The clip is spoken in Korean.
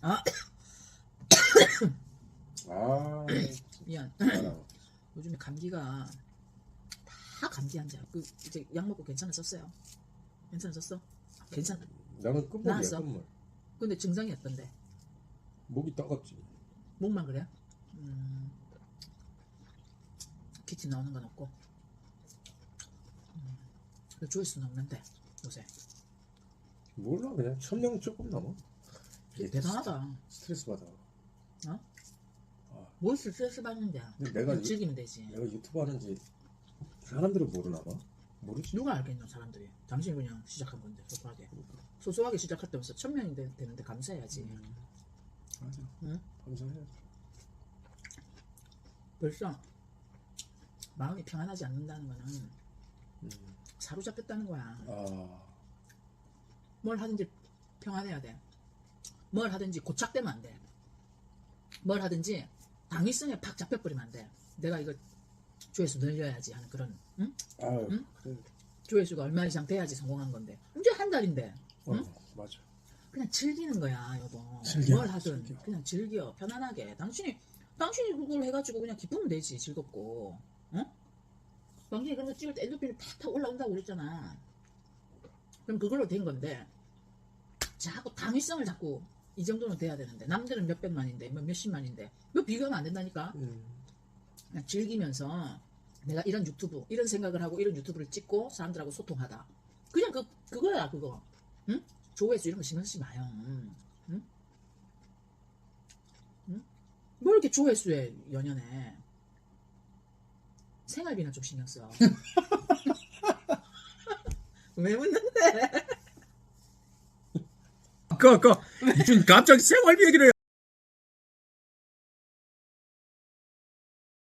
아 아, 미안. 요즘에 감기가 다 감기 환자. 그 이제 약 먹고 괜찮아졌어요. 괜찮아졌어? 괜찮. 나는 끝물이야? 끝물. 근데 증상이 어떤데? 목이 따갑지. 목만 그래? 음, 기침 나오는 건 없고. 음, 그 조회수는 없는데 요새. 몰라 그냥 천명 조금 넘어. 대단하다. 스트레스 받아. 뭘 스트레스 받는데? 근데 내가 이- 즐기면 되지. 내가 유튜브 하는지 사람들은 모르나 봐. 모르지. 누가 알겠노 사람들이. 당신이 그냥 시작한 건데 소소하게. 소소하게 시작할 때면서 천 명이 되- 되는데 감사해야지. 맞아. 응? 감사해. 벌써 마음이 평안하지 않는다는 거는 음. 사로잡혔다는 거야. 아, 뭘 하든지 평안해야 돼. 뭘 하든지 고착되면 안 돼. 뭘 하든지 당위성에 팍 잡혀버리면 안 돼. 내가 이거 조회수 늘려야지 하는 그런 응? 아유, 응? 그래. 조회수가 얼마 이상 돼야지 성공한 건데 이제 한 달인데 어, 응? 맞아. 그냥 즐기는 거야 여보. 즐겨, 뭘 하든 즐겨. 그냥 즐겨 편안하게. 당신이 당신이 그걸 해가지고 그냥 기쁘면 되지 즐겁고. 응? 당신이 그런 거 찍을 때 엔도핀이 팍팍 올라온다고 그랬잖아. 그럼 그걸로 된 건데 자꾸 당위성을 자꾸 이 정도는 돼야 되는데 남들은 몇백만인데 뭐 몇십만인데 뭐 비교하면 안 된다니까. 음. 즐기면서 내가 이런 유튜브 이런 생각을 하고 이런 유튜브를 찍고 사람들하고 소통하다. 그냥 그 그거야 그거. 응? 조회수 이런 거 신경 쓰지 마요. 응? 응? 뭐 이렇게 조회수에 연연해. 생활비나 좀 신경 써. 왜 묻는데? 아까 아까 무슨 갑자기 생활비 얘기를 해.